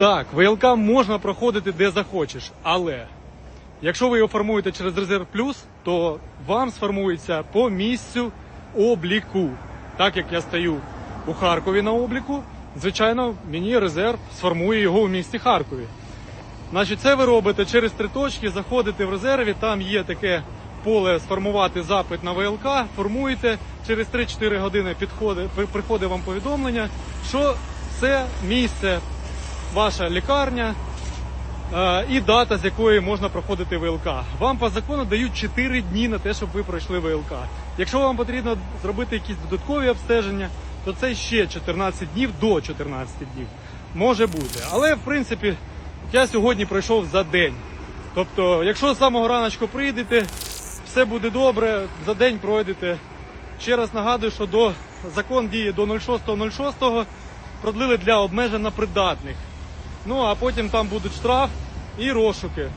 Так, ВЛК можна проходити де захочеш, але якщо ви його формуєте через резерв плюс, то вам сформується по місцю обліку. Так як я стою у Харкові на обліку, звичайно, мені резерв сформує його у місті Харкові. Значить, це ви робите через три точки, заходите в резерві, там є таке поле сформувати запит на ВЛК, формуєте, через 3-4 години підходить, приходить вам повідомлення, що це місце, ваша лікарня е, і дата, з якої можна проходити ВЛК. Вам по закону дають 4 дні на те, щоб ви пройшли ВЛК. Якщо вам потрібно зробити якісь додаткові обстеження, то це ще 14 днів до 14 днів. Може бути. Але в принципі я сьогодні пройшов за день. Тобто, якщо з самого раночку прийдете, все буде добре, за день пройдете. Ще раз нагадую, що до закон діє до 06.06 продлили для обмежено придатних. Ну а потім там будуть штраф і розшуки.